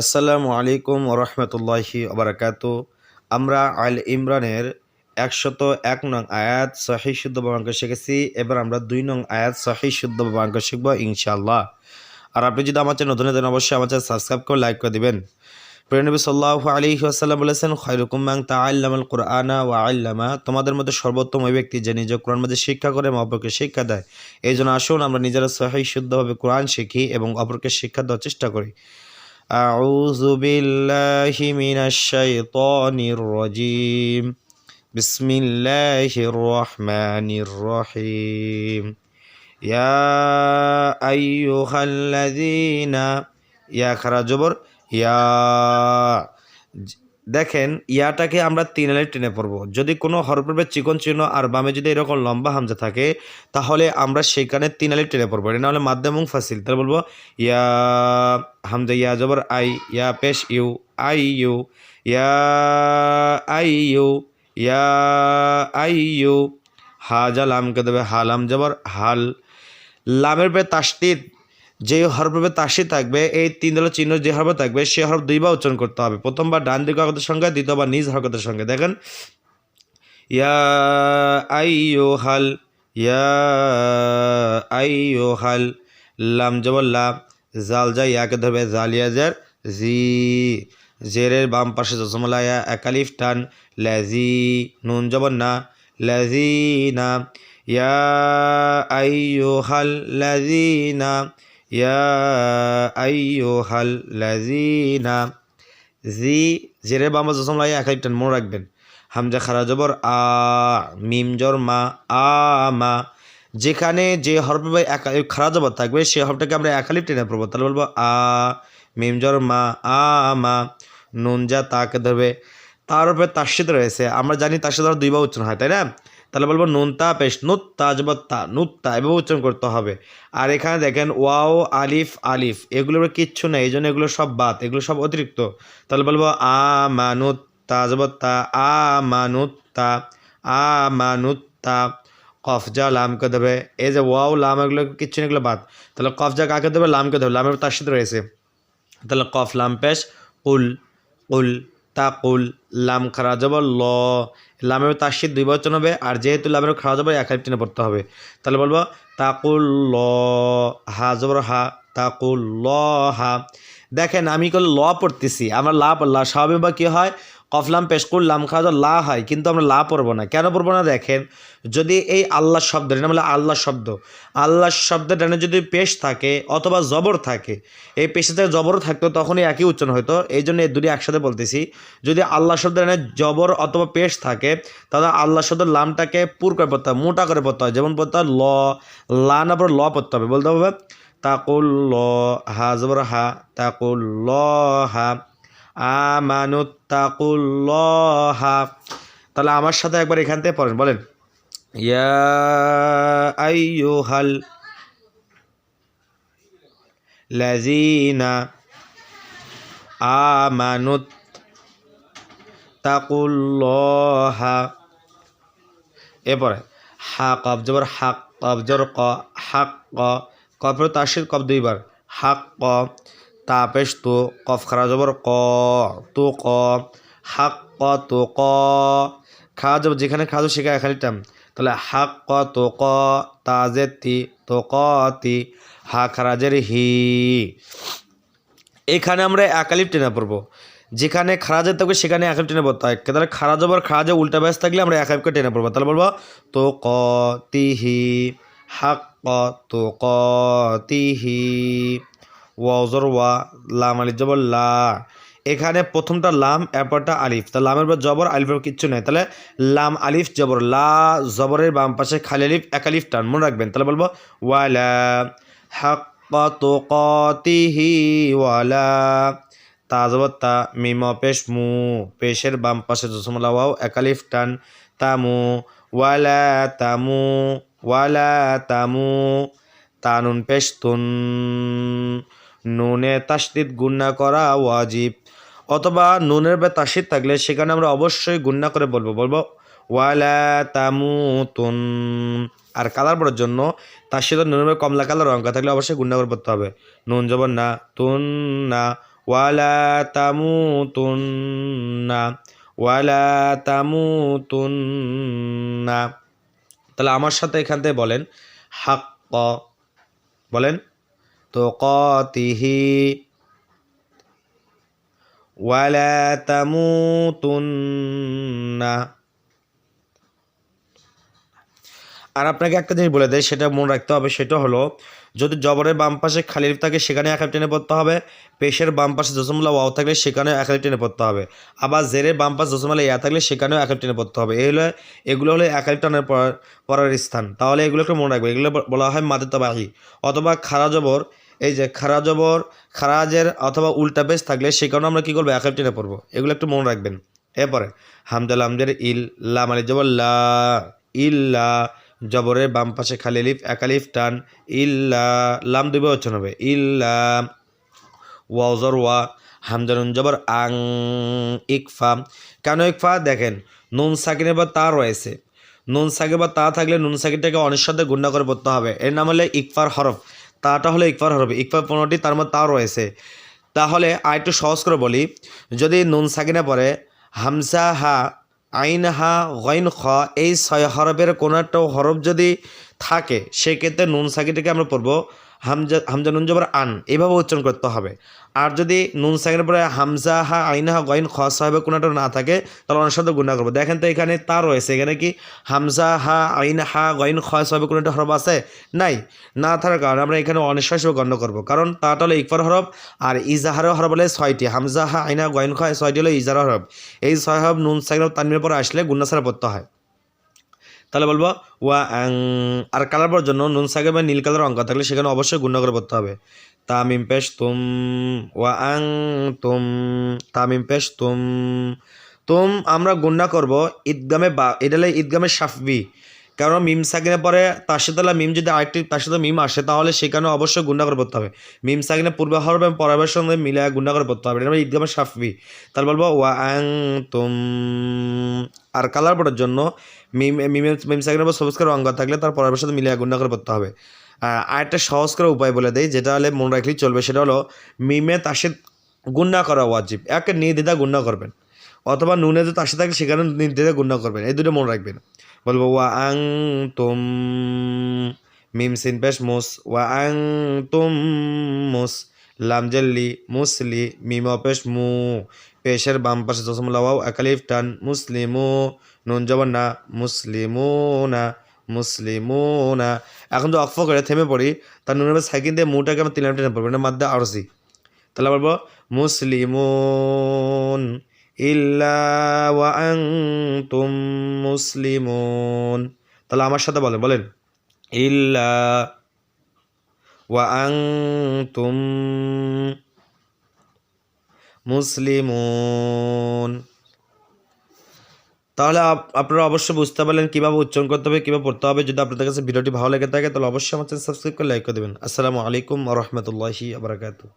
আসসালামু আলাইকুম ওরহমতুল্লাহি ওবরাকাত আমরা আল ইমরানের একশত এক নং আয়াত সহি শুদ্ধ বাবাঙ্ক শিখেছি। এবার আমরা দুই নং আয়াত সহি শুদ্ধ বাবাঙ্ক শিখব ইনশাল্লাহ আর আপনি যদি আমার চ্যানেল নতুন দেন অবশ্যই আমার চ্যানেল সাবস্ক্রাইব করে লাইক করে দিবেন। প্রিয়নবী সাল্লাহ আলী আসাল্লাম বলেছেন খয়রুকুম্মাং তা আল্লামাল কোরআনা ওয়া আল্লামা। তোমাদের মধ্যে সর্বোত্তম ওই ব্যক্তি যে নিজে কোরআন মধ্যে শিক্ষা করে এবং অপরকে শিক্ষা দেয়। এই জন্য আসুন আমরা নিজেরা সহি শুদ্ধভাবে কোরআন শিখি এবং অপরকে শিক্ষা দেওয়ার চেষ্টা করি। أعوذ بالله من الشيطان الرجيم بسم الله الرحمن الرحيم يا أيها الذين يا خراجبر يا দেখেন, ইয়াটাকে আমরা তিন আলে টেনে পড়ব। যদি কোনো হরফের চিকন চিহ্ন আর বামে যদি এরকম লম্বা হামজা থাকে, তাহলে আমরা সেখানে তিন আলে টেনে পড়ব। এটা নাহলে মাধ্যম এবং ফাসিল। তাহলে বলব, ইয়া হামজা, ইয়া জবর, আই, ইয়া পেশ, ইউ, আই, ইউ, ইয়া, আই, ইউ, ইয়া, আই, ইউ হাজা লামকে দেবে হালাম জবর, হাল, লামের পে তাস্তিদ যে হরফে তাসি থাকবে, এই তিন দলের চিহ্ন যে হরফে থাকবে, সে হরফ দুইবার উচ্চারণ করতে হবে। প্রথমবার ডান দিক হরকতের সঙ্গে দ্বিতীয়বার নিজ হরকতের সঙ্গে দেখেন, ইয়া আইয়ো হাল ইয়া আইয়ো হাল লাম জবর লাম, জাল যা ইয়াকে ধরবে জালিয়া জার, জি, জেরের বাম পাশে জসমলা ইয়া একালিফ টান ল্যাজি নুন জবর না লাজিনা ইয়া আইয়ো হাল লাজিনা ইয়া আইয়ুহাল লাযিনা জি জেরে বামা জসম লাই এক একটা মনে রাখবেন হামজা খারা জবর আ মিম জর মা আ মা যেখানে যে হরফে বা এক খারা জবর থাকবে সে হরফটাকে আমরা একালিপ টেনে পড়ব। তাহলে বলব আ, মিম জর মা, আ, মা, নুন যা তাকে ধরবে। তার উপরে তার রয়েছে। আমরা জানি তার সাথে দুইবার উচ্চারণ হয়, তাই না? তাহলে বলব নুনতা পেশ, নুত্তা জবত্তা নুত্তা, এভাবে উচ্চারণ করতে হবে। আর এখানে দেখেন ওয়াও, আলিফ আলিফ, এগুলোর কিচ্ছু নেই, এই জন্য এগুলো সব বাদ, এগুলো সব অতিরিক্ত। তাহলে বলব আ মানুত্তা জবত্তা আ মানুত্তা আ মানুত্তা কফজা লামকে দেবে, এই যে ওয়াও, লাম, এগুলো কিচ্ছু নেই, এগুলো বাদ। তাহলে কফজা কাকে দেবে, লামকে দেবে, লামের তার সাথে রয়েছে। তাহলে কফ, লাম, পেশ, উল উল তাকুল, লাম খারা যাব ল। লামের তাসির দুই বচন হবে, আর যেহেতু লামের খারা যাবে এক টেনে পড়তে হবে। তাহলে বলব, তাকুল ল, হা জবর হা, তাকুল ল, হা। দেখেন, আমি কল ল পড়তেছি, আমার লা লা স্বাভাবিক বা কী হয়? কফলাম পেশকুল লাম খাওয়া লা হয়, কিন্তু আমরা লা পড়ব না। কেন পড়ব না দেখেন? যদি এই আল্লাহ শব্দ, এটা বলে আল্লাহ শব্দ। আল্লাহ শব্দের ডানে যদি পেশ থাকে অথবা জবর থাকে, এই পেশে থেকে জবর থাকতো তখনই একই উচ্চারণ হতো এই জন্য এই দুটি একসাথে বলতেছি। যদি আল্লাহ শব্দের ডানে জবর অথবা পেশ থাকে, তাহলে আল্লাহ শব্দের লামটাকে পুর করে পড়তে হবে, মোটা করে পড়তে হয় যেমন পড়তে হয় ল, লা না পরে ল পড়তে হবে, বলতে হবে তাকুল ল হা, জবর হা তাকুল ল হা। আমানুত্তাকুল্লাহা। তাহলে আমার সাথে একবার এখান থেকে পড়েন, বলেন। ইয়া আইয়ুহাল লাযিনা আমানুত তাকুল্লাহা এরপরে হা কব জবর হাক কব জবর, ক হাক ক কফর তাসির কব দুইবার। হাক ক তাপেশ তো কফ খারা জবর ক, তো ক হাক ক তো ক। খা যাব যেখানে খাওয়া যাবে সেখানে খালি টাম তাহলে হাক ক, তো ক তাজে তি, তো ক তি, হা খারাজের হি। এখানে আমরা একালিপ টেনে পড়ব। যেখানে খারাজের থাকবে সেখানে একালিপ টেনে পড়তে হয়। তাহলে খারা যাবার খারাজে উল্টা ব্যাস থাকলে আমরা একালিপকে টেনে পড়ব। তাহলে বলব তো ক তিহি হাক ক তো ক তিহি ওয়াজর ওয়া, লাম আলিফ, জবর লা। এখানে প্রথমটা লাম, এরপরটা আলিফ। তা লামের পর জবর, আলিফের কিচ্ছু নেই। তাহলে লাম, আলিফ, জবর, লা, জবরের বাম পাশে খালি আলিফ, এক আলিফ টান। মনে রাখবেন। তাহলে বলব ওয়ালা হাক কতিহি ওয়ালা তা জবর, তা মিম, পেশ, মু। পেশের বাম পাশে জসমলা ওয়াও একালিফ টান। তামু ওয়ালা তামু ওয়ালা তামু তানুন পেশ, তুন। নুনে তাসদিদ গুন্না করা ওয়াজিব। অথবা নুনের বে তাসিদ থাকলে সেখানে আমরা অবশ্যই গুন্না করে বলব। বলব, ওয়ালা তামুতুন। আর কালার পড়ার জন্য তার সাথে নুনের কমলা কালার অঙ্কা থাকলে অবশ্যই গুন্না করে পড়তে হবে। নুন জবর না, তুন না। ওয়ালা তামু তুন না। ওয়ালা তামু তুন না। তাহলে আমার সাথে এখান থেকে বলেন হাক বলেন কতিহি ওয়ালা তামুতুন্না আর আপনাকে একটা জিনিস বলে দেয় সেটা মনে রাখতে হবে, সেটা হলো যদি জবরের বাম পাশে খালি থাকে, সেখানে এক টেনে পড়তে হবে, পেশের বাম পাশে জসমুল্লাহ ওয়াও থাকলে সেখানেও এক টেনে পড়তে হবে, আবার জেরের বাম পাশে জসমুল্লাহ ইয়া থাকলে সেখানেও এক টেনে পড়তে হবে, এই হলো, এগুলো হলো এক টানের পড়ার স্থান, তাহলে এগুলোকে মনে রাখবে এগুলো বলা হয় মাদে তবাহি অথবা খারা জবর এই যে খারা জবর, খারাজের অথবা উল্টা পেশ থাকলে সেখানেও আমরা কী করব? এক টেনে পড়ব। এগুলো একটু মনে রাখবেন। এরপরে হামদাল হামদের ইল, লা মানে জবর, লা ইল্লা জবরের বাম পাশে খালি লিফ একালিফ টান ইল্লা লাম দুবে উচ্চারণ হবে। ইল্লা ওয়াজর ওয়া হামজানুন জবর, আং, ইকফা। কেন ইকফা? দেখেন, নুন সাকিনের বা তা রয়েছে। নুন সাকির বা তা থাকলে নুন সাকিরটাকে অনেক সাথে গুণা করে পড়তে হবে। এর নাম হলে ইকফার হরফ। তাটা হলো ইকফার হরফ। ইকফার পনেরোটি তার মধ্যে তাও রয়েছে। তাহলে আর একটু সহজ করে বলি, যদি নুন সাকিনা পরে হামসা, হা, আইন, হা, গইন, খ, এই ছয় হরফের কোনো একটা হরফ যদি থাকে, সেক্ষেত্রে নুন সাকিটাকে আমরা পড়ব হামজা হামজা নুন জবর আন, এভাবে উচ্চারণ করতে হবে। আর যদি নুন সাকিনের পরে হামজা হা আইনা হা গইন খ সাহেবের কোনো একটা না থাকে, তাহলে অনেক গুণা করব। দেখেন তো এখানে তা রয়েছে, এখানে কি হামজা হা আইন হা গইন খ সাহেবের কোনো একটা হরফ আছে? নাই। না থাকার কারণে আমরা এখানে অনিশ্বাস হিসেবে গণ্য করব। কারণ তাটা হলো ইকফার হরফ, আর ইজাহারের হরফ হলে ছয়টি। হামজা হা আইনা গইন খ, ছয়টি হলো ইজাহার হরফ। এই ছয় হরফ নুন সাকিনের তানমির পরে আসলে গুন্না পড়তে হয়। তাহলে বলব, ওয়া আং, আর কালার পর জন্য নুন, সাগে বা নীল কালার অঙ্ক থাকলে সেখানে অবশ্যই গুণ করে পড়তে হবে। তামিম পেশ তুম, ওয়া আং তুম, তামিম পেশ তুম। তুম আমরা গুণনা করব ঈদগামে বা, এটা ঈদগামে সাফবি। কারণ মিম সাকিনে পরে তার সাথে মিম যদি আরেকটি, তার সাথে মিম আসে, তাহলে সেখানে অবশ্যই করে পড়তে হবে। মিম সাকিনে পূর্বে হরফ এবং পরের সঙ্গে মিলে করে পড়তে হবে। এটা ঈদগামে সাফবি। তাহলে বলব, ওয়া আং তুম, আর কালার পড়ার জন্য মিম মিমের মিম সাকিনের উপর সবুজ করে অঙ্গ থাকলে তার পরের সাথে মিলিয়ে গুণা করে পড়তে হবে। আর একটা সহজ করে উপায় বলে দেয় যেটা হলে মনে রাখলেই চলবে, সেটা হলো মিমে তাসে গুণা করা ওয়াজিব। একে নির্দ্বিধা গুণা করবেন, অথবা নুনে যদি তাসে থাকে সেখানে নির্দ্বিধা গুণা করবেন, এই দুটো মনে রাখবেন। বলব, ওয়া আং তুম মিম সিন পেশ মুস, ওয়া আং তুম মুস লামজাল্লি মুসলি মিম অপেশ মু, পেশের বাম পাশে জসমুল্লাহ একালিফ টান মুসলিমু। নুন জবর না, মুসলিমুনা মুসলিমুনা। এখন তো অক্ফ করে থেমে পড়ি, তার নুনের সাইকেল দিয়ে মুটাকে আমরা তিন টেনে পড়ব, এটা মাধ্যমে আরসি। তাহলে বলব মুসলিমুন ইল্লা ওয়া আনতুম তাহলে আমার সাথে বলেন বলেন, ইল্লা ওয়া আনতুম মুসলিমুন। তাহলে আপ- আপনারা অবশ্যই বুঝতে পারলেন কীভাবে উচ্চারণ করতে হবে, কীভাবে পড়তে হবে। যদি আপনাদের কাছে ভিডিওটি ভালো লেগে থাকে, তাহলে অবশ্যই আমার চ্যানেল সাবস্ক্রাইব করে লাইক করে দেবেন। আসসালামু আলাইকুম রহমতুল্লাহি আবরাকাতু